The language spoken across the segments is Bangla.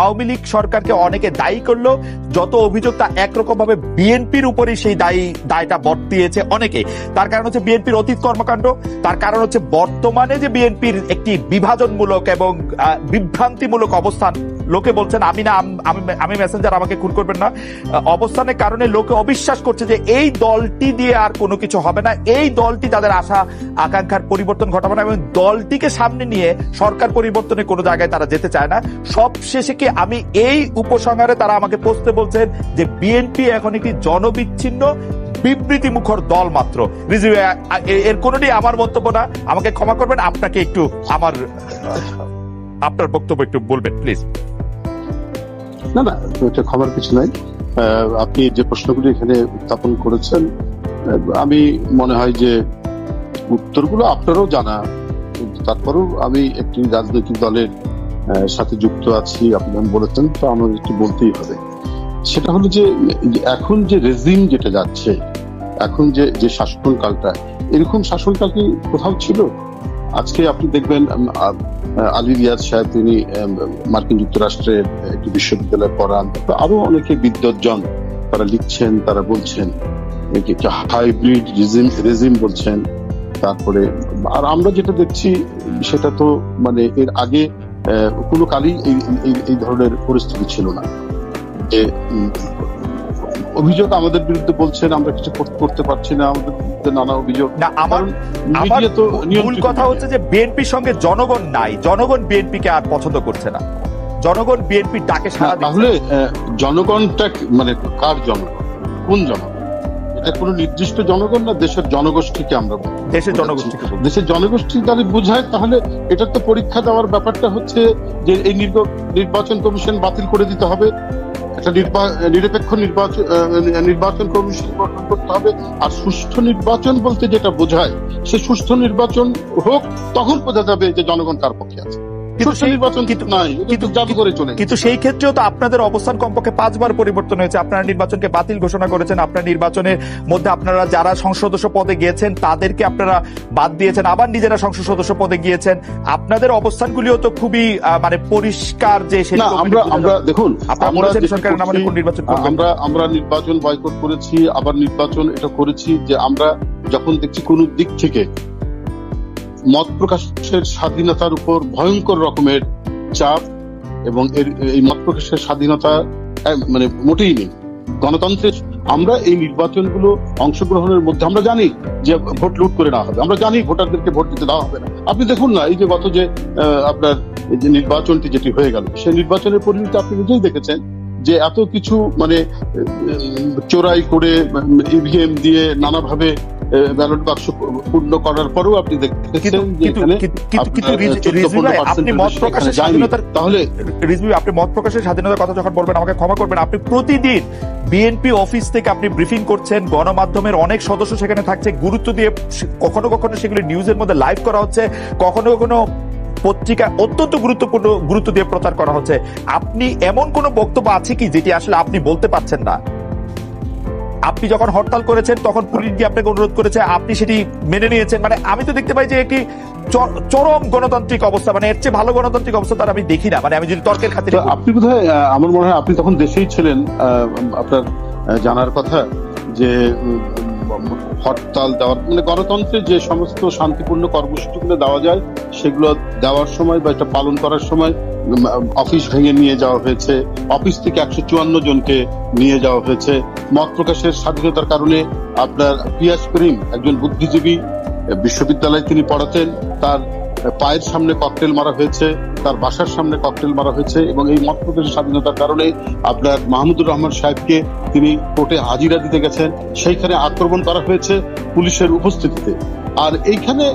আওয়ামী লীগ সরকারকে অনেকে দায়ী করল। যত অভিযোগ তা একরকম ভাবে বিএনপির উপরে সেই দায়ী, দায়টা বর্তিয়েছে অনেকে। তার কারণ হচ্ছে বিএনপির অতীত কর্মকাণ্ড, তার কারণ হচ্ছে বর্তমানে যে বিএনপির একটি বিভাজনমূলক এবং বিভ্রান্তিমূলক অবস্থান লোকে বলছেন, আমি না, আম- মেসেঞ্জার আমাকে খুন করবেন না। অবস্থানের কারণে লোকে অবিশ্বাস করছে যে এই দলটি দিয়ে আর কোনো কিছু হবে না। এই দলটি তাদের আশা, আকাঙ্ক্ষার পরিবর্তন ঘটাবে না এবং দলটিকে সামনে নিয়ে সরকার পরিবর্তনে কোনো জায়গায় তারা যেতে চায় না। সব শেষে কি আমি এই উপসংহারে তারা আমাকে পৌঁছতে বলছেন যে বিএনপি এখন একটি জনবিচ্ছিন্ন বিবৃতি মুখর দল মাত্র। এর কোনোটি আমার মন্তব্য না। আমাকে ক্ষমা করবেন, আপনাকে একটু আমার, আপনার বক্তব্য একটু বলবেন, প্লিজ। না না, এটা খবর কিছু নাই। আপনি যে প্রশ্নগুলি এখানে উত্থাপন করেছেন আমি মনে হয় যে উত্তরগুলো আপনারও জানা। তারপরেও আমি একটি রাজনৈতিক দলের সাথে যুক্ত আছি, আপনি বলেছেন, তো আমার একটু বলতেই হবে। সেটা হলো যে, এখন যে রেজিম যেটা যাচ্ছে, এখন যে যে শাসনকালটা, এরকম শাসনকাল কি কোথাও ছিল? আজকে আপনি দেখবেন আলী রিয়াজ সাহেব তিনি মার্কিন যুক্তরাষ্ট্রের একটি বিশ্ববিদ্যালয়ে পড়ান। আরও অনেকে বিদ্বজ্জন, তারা লিখছেন, তারা বলছেন হাইব্রিড রেজিম রেজিম বলছেন। তারপরে, আর আমরা যেটা দেখছি, সেটা তো মানে এর আগে কোনো কালই এই ধরনের পরিস্থিতি ছিল না। যে অভিযোগ আমাদের বিরুদ্ধে বলছেন আমরা কিছু করতে পারছি না আমাদের বিরুদ্ধে নানা অভিযোগ। না আমার আমার তো মূল কথা হচ্ছে যে বিএনপির সঙ্গে জনগণ নাই জনগণ বিএনপিকে আর পছন্দ করছে না। জনগণ বিএনপির ডাকে সাড়া তাহলে জনগণটা মানে কার জনগণ? কোন জনগণ? এটা কোনো নির্দিষ্ট জনগণ না দেশের জনগোষ্ঠীকে আমরা দেশের জনগোষ্ঠীকে দেশের জনগোষ্ঠী তাহলে বোঝায় তাহলে এটা তো পরীক্ষা দেওয়ার ব্যাপারটা হচ্ছে যে এই নির্ব- নির্বাচন কমিশন বাতিল করে দিতে হবে। একটা নিরপেক্ষ নির্বাচন নির্বাচন কমিশন গঠন করতে হবে। আর সুষ্ঠু নির্বাচন বলতে যেটা বোঝায়, সে সুষ্ঠু নির্বাচন হোক, তখন বোঝা যাবে যে জনগণ কার পক্ষে আছে। কিন্তু সেই- নির্বাচন কিন্তু- কিন্তু কিন্তু কিন্তু- করে চলে কিন্তু সেই ক্ষেত্রেও তো আপনাদের অবস্থান কমপক্ষে পাঁচবার পরিবর্তন হয়েছে। আপনারা নির্বাচনকে বাতিল ঘোষণা করেছেন আপনার নির্বাচনের মধ্যে আপনারা যারা সংসদ সদস্য পদে গিয়েছেন তাদেরকে আপনারা বাদ দিয়েছেন আবার নিজেরা সংসদ সদস্য পদে গিয়েছেন। আপনাদের অবস্থানগুলিও তো খুবই মানে পরিষ্কার যে আমরা আমরা দেখুন আমরা সরকারের নামে কোন নির্বাচন আমরা আমরা নির্বাচন বয়কট করেছি আবার নির্বাচন এটা করেছি যে আমরা যখন দেখছি কোন দিক থেকে মত প্রকাশের স্বাধীনতার উপর ভয়ঙ্কর রকমের চাপ এবং এর, এই মত প্রকাশের স্বাধীনতা মানে মোটেই নেই। গণতন্ত্রের, আমরা এই নির্বাচনগুলো অংশগ্রহণের মধ্যে, আমরা জানি যে ভোট লুট করে নেওয়া হবে। আমরা জানি ভোটারদেরকে ভোট দিতে দেওয়া হবে না। আপনি দেখুন না, এই যে গত যে আপনার যে নির্বাচনটি যেটি হয়ে গেল, সেই নির্বাচনের পরিণতি আপনি নিজেই দেখেছেন যে এত কিছু মানে চোরাই করে ইভিএম দিয়ে নানাভাবে ব্যালট বাক্স পূর্ণ করার পরেও আপনি দেখতেছেন কিন্তু যে কিন্তু এখানে কিন্তু- কিন্তু কিন্তু আপনার, রিজ- 14 রিজভী ভাই, আপনি মত প্রকাশের স্বাধীনতার তাহলে রিজভী আপনি মত প্রকাশের স্বাধীনতার কথা যখন বলবেন আমাকে ক্ষমা করবেন। আপনি প্রতিদিন বিএনপি অফিস থেকে আপনি ব্রিফিং করছেন গণমাধ্যমের অনেক সদস্য সেখানে থাকছে গুরুত্ব দিয়ে কখনো কখনো সেগুলি নিউজের মধ্যে লাইভ করা হচ্ছে কখনো কখনো পত্রিকা অত্যন্ত গুরুত্বপূর্ণ গুরুত্ব দিয়ে প্রচার করা হচ্ছে। আপনি এমন কোন বক্তব্য আছে কি যেটি আসলে আপনি বলতে পারছেন না? আপনি যখন হরতাল করেছেন তখন পুলিশ গিয়ে আপনাকে অনুরোধ করেছে আপনি সেটি মেনে নিয়েছেন। মানে আমি তো দেখতে পাই যে একটি চর- চরম গণতান্ত্রিক অবস্থা মানে এর চেয়ে ভালো গণতান্ত্রিক অবস্থা তার আমি দেখি না। মানে আমি যদি তর্কের খাতিরে আপনি আহ, আমার মনে হয় আপনি তখন দেশেই ছিলেন আহ, আপনার জানার কথা যে হরতাল দেওয়ার মানে গণতন্ত্রে যে সমস্ত শান্তিপূর্ণ কর্মসূচিগুলো দেওয়া যায় সেগুলো দেওয়ার সময় বা এটা পালন করার সময় অফিস ভেঙে নিয়ে যাওয়া হয়েছে। অফিস থেকে একশো চুয়ান্ন জনকে নিয়ে যাওয়া হয়েছে। মত প্রকাশের স্বাধীনতার কারণে আপনার পিয়াস করিম একজন বুদ্ধিজীবী বিশ্ববিদ্যালয়ে তিনি পড়াতেন। তার পায়ের সামনে ককটেল মারা হয়েছে, তার বাসার সামনে ককটেল মারা হয়েছে এবং এই মত প্রকাশের স্বাধীনতার কারণে আপনার মাহমুদুর রহমান সাহেবকে তিনি কোর্টে হাজিরা দিতে গেছেন। সেইখানে আক্রমণ করা হয়েছে পুলিশের উপস্থিতিতে। আর এইখানে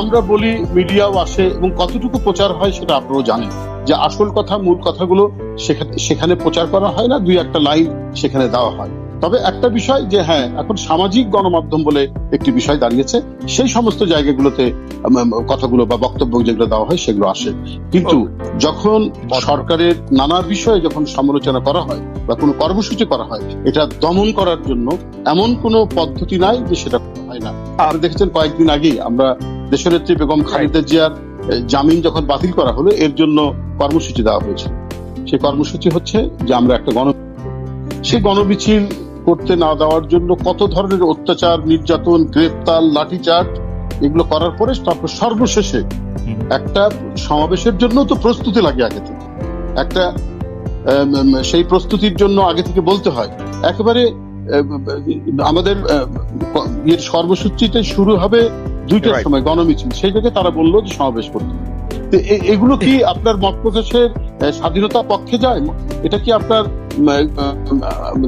আমরা বলি মিডিয়াও আসে এবং কতটুকু প্রচার হয় সেটা আপনারাও জানেন। যে আসল কথা মূল কথাগুলো সেখানে সেখানে প্রচার করা হয় না দুই একটা লাইন সেখানে দেওয়া হয়। তবে একটা বিষয় যে হ্যাঁ এখন সামাজিক গণমাধ্যম বলে একটি বিষয় দাঁড়িয়েছে সেই সমস্ত জায়গাগুলোতে কথাগুলো বা বক্তব্য যেগুলো দেওয়া হয় সেগুলো আসে। কিন্তু যখন সরকারের নানা বিষয়ে যখন সমালোচনা করা হয় বা কোনো কর্মসূচি করা হয় এটা দমন করার জন্য এমন কোনো পদ্ধতি নাই যে সেটা করা হয় না। আর দেখেছেন কয়েকদিন আগেই আমরা দেশনেত্রী বেগম খালেদা জিয়ার জামিন যখন বাতিল করা হলো এর জন্য কর্মসূচি দেওয়া হয়েছিল। সেই কর্মসূচি হচ্ছে যে আমরা একটা গণ সেই গণমিছিল করতে না দেওয়ার জন্য কত ধরনের অত্যাচার নির্যাতন গ্রেপ্তার লাঠিচার্জ এগুলো করার পরে তারপর সর্বশেষে একটা সমাবেশের জন্য তো প্রস্তুতি লাগে আগে থেকে। একটা সেই প্রস্তুতির জন্য আগে থেকে বলতে হয়। একেবারে আমাদের কর্মসূচিতে শুরু হবে দুইটার সময় গণমিছিল। সেই জায়গায় তারা বলল যে সমাবেশ করতে এ- এগুলো কি আপনার মত প্রকাশের স্বাধীনতা পক্ষে যায়? এটা কি আপনার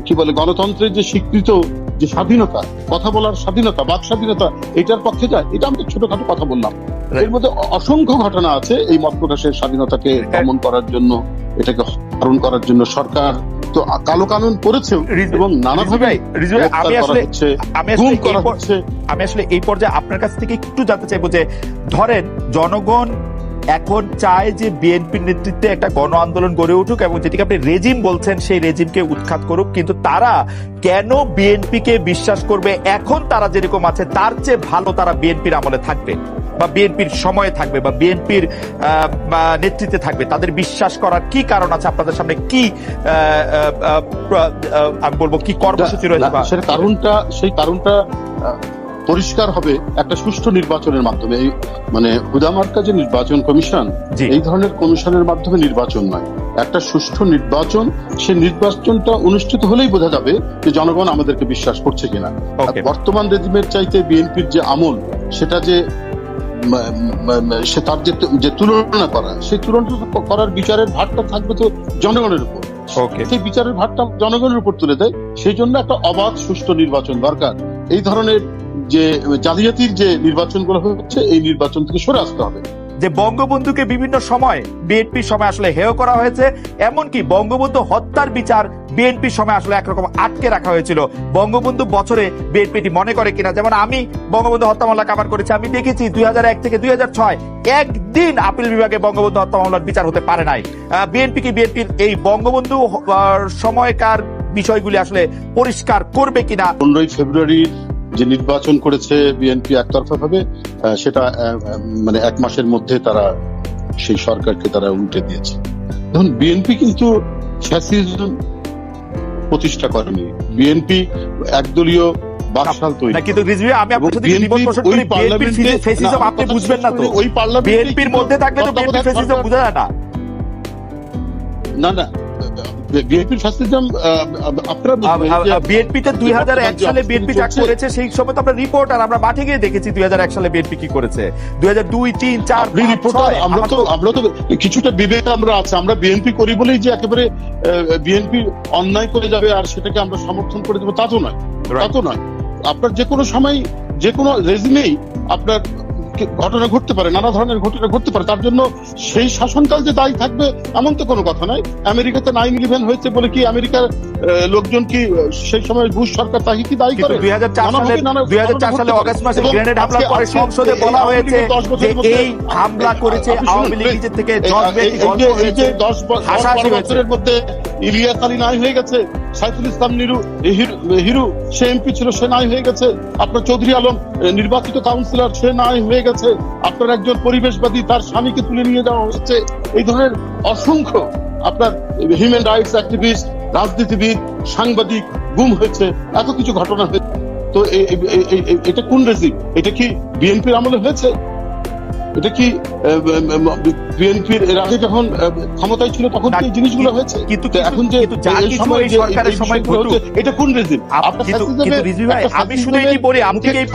কি বলে গণতন্ত্রের যে স্বীকৃত যে স্বাধীনতা কথা বলার স্বাধীনতা বাক স্বাধীনতা এটার পক্ষে যায়? এটা আমি ছোটখাটো কথা বললাম। এর মধ্যে অসংখ্য ঘটনা আছে এই মত প্রকাশের স্বাধীনতাকে দমন করার জন্য এটাকে হরণ করার জন্য সরকার তো কালো কানুন করেছেও এবং নানাভাবে আমি আসলে আমি আসলে এই পর্যায়ে আপনার কাছ থেকে একটু জানতে চাইব যে ধরেন জনগণ এখন চায় যে বিএনপির নেতৃত্বে একটা গণ আন্দোলন গড়ে উঠুক এবং যেটিকে আপনি রেজিম বলছেন সেই রেজিমকে উৎখাত করুক। কিন্তু তারা কেন বিএনপিকে বিশ্বাস করবে? এখন তারা যেরকম আছে তার চেয়ে ভালো তারা বিএনপির আমলে থাকবে বা বিএনপির সময়ে থাকবে বা বিএনপির নেতৃত্বে থাকবে। তাদের বিশ্বাস করার কি কারণ আছে? আপনাদের সামনে কি আমি বলব কি কর্মসূচি রয়েছে সেটা কারণটা সেই কারণটা পরিষ্কার হবে একটা সুষ্ঠু নির্বাচনের মাধ্যমে। এই মানে হুদামার্কা যে নির্বাচন কমিশন এই ধরনের কমিশনের মাধ্যমে নির্বাচন নয়। একটা সুষ্ঠু নির্বাচন সেই নির্বাচনটা অনুষ্ঠিত হলেই বোঝা যাবে যে জনগণ আমাদেরকে বিশ্বাস করছে কিনা। বর্তমান রেজিমের চাইতে বিএনপির যে আমল সেটা যে সে তার যে যে তুলনা করা সেই তুলনা করার বিচারের ভারটা থাকবে তো জনগণের উপর। সেই বিচারের ভারটা জনগণের উপর তুলে দেয় সেই জন্য একটা অবাধ সুষ্ঠু নির্বাচন দরকার। এই ধরনের যে জালিয়াতির যে নির্বাচনগুলো হচ্ছে এই নির্বাচন থেকে সরে আসতে হবে। যে বঙ্গবন্ধুকে বিভিন্ন সময় বিএনপির সময় আসলে হেয় করা হয়েছে এমনকি বঙ্গবন্ধু হত্যার বিচার বিএনপির সময় আসলে একরকম আটকে রাখা হয়েছিল। বঙ্গবন্ধু বছরে বিএনপিটি মনে করে কিনা? যেমন আমি বঙ্গবন্ধু হত্যা মামলা কাভার করেছি আমি দেখেছি দুই এক থেকে দুই হাজার ছয় একদিন আপিল বিভাগে বঙ্গবন্ধু হত্যা মামলার বিচার হতে পারে নাই। বিএনপি কি বিএনপির এই বঙ্গবন্ধু সময়কার বিষয়গুলি আসলে পরিষ্কার করবে কিনা? পনেরোই ফেব্রুয়ারি যে নির্বাচন করেছে বিএনপি একতরফা ভাবে সেটা মানে এক মাসের মধ্যে তারা সেই সরকারকে তারা উল্টে দিয়েছে। দেখুন বিএনপি কিন্তু প্রতিষ্ঠা করেনি। বিএনপি একদলীয় বাকশাল তৈরি কিন্তু রিজভি আমি আপনার সাথে BNP দ্বিমত পোষণ ওই করি বিএনপির পার্লামেন্টে- ফেসিজম আপনি বুঝবেন না তো। ওই পার্লামেন্টে বিএনপির মধ্যে থাকলে তো বিএনপি তত্ত্বাবধায়ক ফেসিজম বোঝা যায় না। না না বিএনপির ফ্যাসিজম আপনারা বিএনপিতে দুই হাজার এক সালে বিএনপি যা করেছে সেই সময় তো আমরা রিপোর্টার আমরা মাঠে গিয়ে দেখেছি দুই হাজার এক সালে বিএনপি কি করেছে। দুই হাজার দুই তিন চার রিপোর্টার আমরা তো আমরা তো কিছুটা বিবেক আমরা আছে আমরা বিএনপি করি বলেই যে একেবারে বিএনপি অন্যায় করে যাবে আর সেটাকে আমরা সমর্থন করে দেবো তা তো নয়। তা তো নয়। আপনার যে কোনো সময় যে কোনো রেজিমেই আপনার ঘটনা ঘটতে পারে নানা ধরনের ঘটনা ঘটতে পারে তার জন্য সেই শাসনকাল যে দায়ী থাকবে এমন তো কোনো কথা নয়। আমেরিকাতে নাইন ইলেভেন হয়েছে বলে কি আমেরিকার লোকজন কি সেই সময় বুশ সরকার তাকে কি দায়ী করে? দুই হাজার চার সালে অগস্ট মাসে গ্রেনেড হামলার আজকে- পরে সংসদে বলা হয়েছে যে এই হামলা করেছে আওয়ামী লীগ থেকে দশ। বছরের মধ্যে ইলিয়াস আলী নাই হয়ে গেছে সাইফুল ইসলাম নিরু হিরু সে এমপি ছিল সে নাই হয়ে গেছে। আপনার চৌধুরী আলম নির্বাচিত কাউন্সিলর সে নাই হয়ে গেছে। আপনার একজন পরিবেশবাদী তার স্বামীকে তুলে নিয়ে যাওয়া হচ্ছে এই ধরনের অসংখ্য আপনার হিউম্যান রাইটস অ্যাক্টিভিস্ট, রাজনীতিবিদ, সাংবাদিক গুম হয়েছে। এত কিছু ঘটনা হয়েছে। তো এটা কোন রেজিম এটা কি বিএনপির আমলে হয়েছে? এটা কি বিএনপির এর আগে যখন ক্ষমতায় ছিল তখন এই জিনিসগুলো হয়েছে? কিন্তু এখন যে সময় সরকারের সময় ঘটুক এটা কোন রিজিম আমি শুধু এটি বলি আপনি এই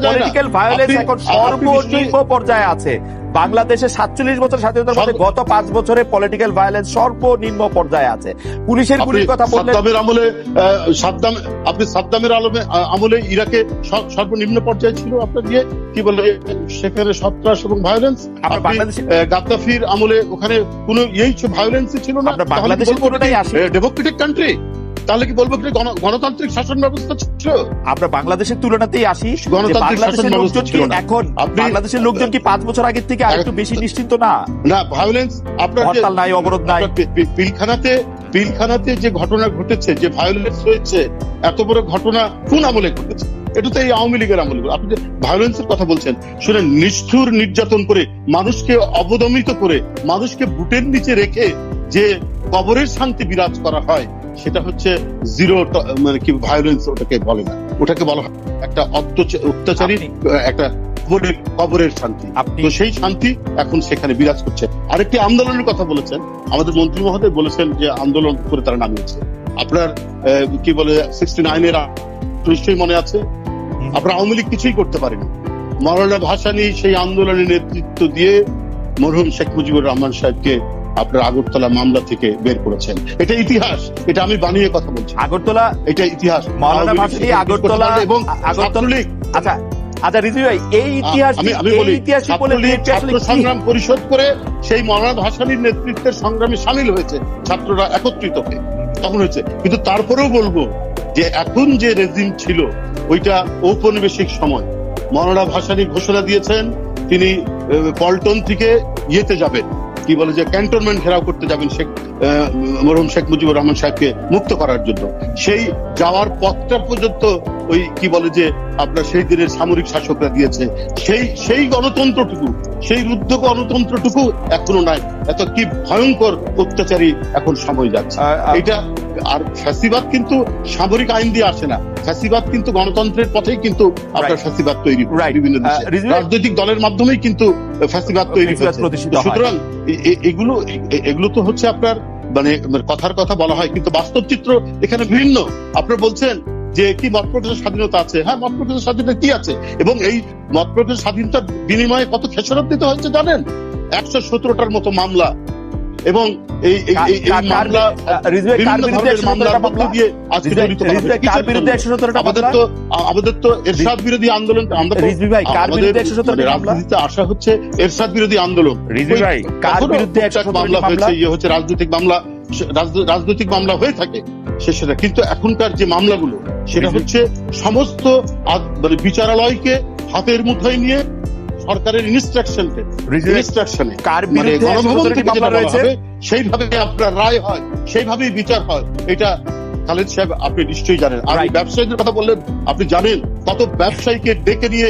পলিটিক্যাল ভায়োলেন্স এখন সর্বনিম্ন পর্যায়ে আছে। বাংলাদেশে সাতচল্লিশ বছর স্বাধীনতার মধ্যে গত পাঁচ বছরে পলিটিক্যাল ভায়োলেন্স সর্বনিম্ন পর্যায়ে আছে। পুলিশের গুলির কথা বললেন সাদ্দামের আমলে সাদ্দাম আপনি সাদ্দামের আলমে আমলে ইরাকে সর্বনিম্ন পর্যায়ে ছিল আপনার দিয়ে কি বলে সেখানে সন্ত্রাস এবং ভায়োলেন্স গাদ্দাফির আমলে ওখানে কোনো ইয়েই ভায়োলেন্সই ছিল না? বাংলাদেশের। ডেমোক্রেটিক কান্ট্রি তাহলে কি বলব কি গণতান্ত্রিক শাসন ব্যবস্থা ছিল? আমরা বাংলাদেশের তুলনাতেই আসি গণতান্ত্রিক বাংলাদেশের শাসন ব্যবস্থা লোকজন কি ছিল এখন? বাংলাদেশের লোকজন কি পাঁচ বছর আগের থেকে আর একটু বেশি নিশ্চিন্ত না? না ভায়োলেন্স আপনার হরতাল নাই অবরোধ নাই। পিলখানাতে পিলখানাতে যে ঘটনা ঘটেছে যে ভায়োলেন্স হয়েছে এত বড় ঘটনা কোন আমলে ঘটেছে? এটা তো এই আওয়ামী লীগের আমল আপনি যে ভায়োলেন্সের কথা বলছেন শুনে নিষ্ঠুর নির্যাতন করে মানুষকে অবদমিত করে মানুষকে বুটের নিচে রেখে যে কবরের শান্তি বিরাজ করা হয় সেটা হচ্ছে জিরো মানে কি ভায়োলেন্স ওটাকে বলে না। ওটাকে বলা হয় একটা অত্যাচারী একটা কবরের কবরের শান্তি। তো সেই শান্তি এখন সেখানে বিরাজ করছে। আরেকটি আন্দোলনের কথা বলেছেন। আমাদের মন্ত্রী মহোদয় বলেছেন যে আন্দোলন করে তারা নামিয়েছে। আপনার কি বলে সিক্সটি নাইনের নিশ্চয়ই মনে আছে? আপনার আওয়ামী লীগ কিছুই করতে পারেনি। মরনা ভাসানী সেই আন্দোলনের নেতৃত্ব দিয়ে মরহুম শেখ মুজিবুর রহমান সাহেবকে আপনার আগরতলা মামলা থেকে বের করেছেন। এটা ইতিহাস। এটা আমি বানিয়ে কথা বলছি। আগরতলা? এটা ইতিহাস। আগরতলা এবং আগরতলা আচ্ছা আচ্ছা রিজু ভাই এই ইতিহাস আমি বলি ছাত্র সংগ্রাম পরিষদ করে সেই মৌলানা ভাসানীর নেতৃত্বের সংগ্রামে সামিল হয়েছে ছাত্ররা একত্রিত হয়ে। তখন হয়েছে। কিন্তু তারপরেও বলব যে এখন যে রেজিম ছিল ওইটা ঔপনিবেশিক সময়। মৌলানা ভাসানী ঘোষণা দিয়েছেন তিনি পল্টন থেকে ইয়েতে যাবেন। কি বলে যে ক্যান্টনমেন্ট ঘেরাও করতে যাবেন শেখ মরহুম শেখ মুজিবুর রহমান সাহেবকে মুক্ত করার জন্য। সেই যাওয়ার পথটা পর্যন্ত ওই কি বলে যে আপনার সেই দিনের সামরিক শাসকরা দিয়েছে সেই সেই গণতন্ত্রটুকু সেই রুদ্ধ গণতন্ত্রটুকু এখনও নাই। এত কি ভয়ঙ্কর অত্যাচারী এখন সময় যাচ্ছে। এটা আর ফ্যাসিবাদ কিন্তু সামরিক আইন দিয়ে আসে না। ফ্যাসিবাদ কিন্তু গণতন্ত্রের পথেই কিন্তু আপনার ফ্যাসিবাদ তৈরি বিভিন্ন রাজনৈতিক দলের মাধ্যমেই কিন্তু ফ্যাসিবাদ তৈরি। সুতরাং এগুলো এগুলো তো হচ্ছে আপনার মানে মানে কথার কথা বলা হয় কিন্তু বাস্তব চিত্র এখানে ভিন্ন। আপনি বলছেন যে কি মত প্রকাশের স্বাধীনতা আছে হ্যাঁ মত প্রকাশের স্বাধীনতা কি আছে এবং এই মত প্রকাশের স্বাধীনতার বিনিময়ে কত খেসারত দিতে হয়েছে জানেন একশো সতেরোটার মতো মামলা এবং এই এই- কার- এই- এই কার- মামলা আহ, রিজভি ভাই, কার বিভিন্ন বিরুদ্ধে ধরনের 117টা মামলার মধ্য মামলা? দিয়ে আজকে রিজভি ভাই, জড়িত করা রিজভি ভাই, হয়েছে। কার কিসের বিরুদ্ধে জন্য? 117টা আমাদের তো আমাদের তো এরশাদ বিরোধী আন্দোলন আমরা তো ভাই, কার বিরুদ্ধে 117টা মানে মামলা? রাজনীতিতে আসা হচ্ছে এরশাদ বিরোধী আন্দোলন ভাই, কার বিরুদ্ধে মামলা মামলা? হয়েছে ইয়ে হচ্ছে রাজনৈতিক মামলা রাজনৈতিক মামলা হয়ে থাকে সে সেটা কিন্তু এখনকার যে মামলাগুলো সেটা হচ্ছে সমস্ত মানে বিচারালয়কে হাতের মুঠোয় নিয়ে সরকারের ইনস্ট্রাকশনকে ইনস্ট্রাকশনে কার মানে বিরুদ্ধে মামলা রয়েছে। হবে সেইভাবে আপনার রায় হয় সেইভাবেই বিচার হয়। এটা খালেদ সাহেব আপনি নিশ্চয়ই জানেন। আর ব্যবসায়ীদের কথা বললেন আপনি জানেন কত ব্যবসায়ীকে ডেকে নিয়ে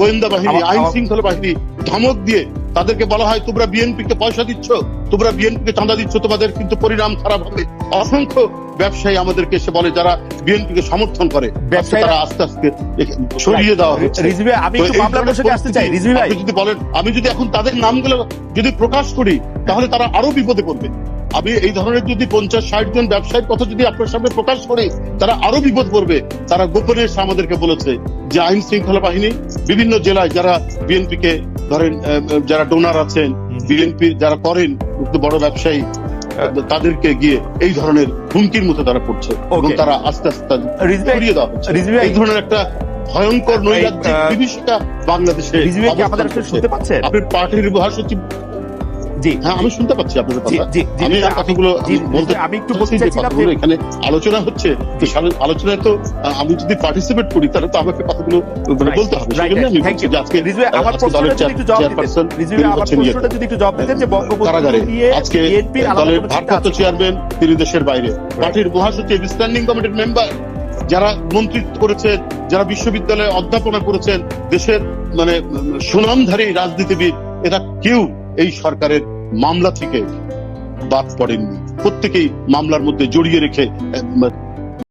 গোয়েন্দা বাহিনী আইন শৃঙ্খলা বাহিনী ধমক দিয়ে তাদেরকে বলা হয় তোমরা বিএনপি কে পয়সা দিচ্ছ তোমরা বিএনপি কে চাঁদা দিচ্ছ তোমাদের কিন্তু পরিণাম খারাপ হবে। অসংখ্য ব্যবসায়ী আমাদেরকে এসে বলে যারা বিএনপি কে সমর্থন করে তারা আস্তে আস্তে সরিয়ে দেওয়া হচ্ছে। আমি আসতে চাই। ভাই। যদি বলেন আমি যদি এখন তাদের নামগুলো যদি প্রকাশ করি তাহলে তারা আরও বিপদে পড়বে। আমি এই ধরনের যদি পঞ্চাশ ষাট জন ব্যবসায়ীর কথা যদি আপনার সামনে প্রকাশ করি তারা আরও বিপদ পড়বে। তারা গোপনে এসে আমাদেরকে বলেছে যে আইন শৃঙ্খলা বাহিনী বিভিন্ন জেলায় যারা বিএনপি কে ধরেন যারা ডোনার আছেন বিএনপি যারা করেন বড় ব্যবসায়ী তাদেরকে গিয়ে এই ধরনের হুমকির মতো তারা পড়ছে এবং তারা আস্তে আস্তে সরিয়ে দেওয়া হচ্ছে। এই ধরনের একটা ভয়ঙ্কর নৈরাজ্যিক বিভীষিকা বাংলাদেশে আপনি পার্টির মহাসচিব জি। হ্যাঁ আমি শুনতে পাচ্ছি আপনাদের কথা আমি কথাগুলো বলতে আমি একটু বলতে কথাগুলো এখানে আলোচনা হচ্ছে। তো আলোচনায় তো আমি যদি পার্টিসিপেট করি তাহলে তো আমাকে কথাগুলো মানে বলতে হবে। সেজন্য আমি বলছি যে আজকে আমার প্রশ্নটা যদি একটু জবাব দিতেন। রিজভি আমার প্রশ্নটা যদি একটু জবাব দিতেন যে বঙ্গবন্ধু নিয়ে আজকে দলের ভারপ্রাপ্ত চেয়ারম্যান তিনি দেশের বাইরে। পার্টির মহাসচিব স্ট্যান্ডিং কমিটির মেম্বার যারা মন্ত্রিত্ব করেছেন যারা বিশ্ববিদ্যালয়ে অধ্যাপনা করেছেন দেশের মানে সুনামধারী রাজনীতিবিদ এটা কেউ এই সরকারের মামলা থেকে বাদ পড়েননি। প্রত্যেকেই মামলার মধ্যে জড়িয়ে রেখে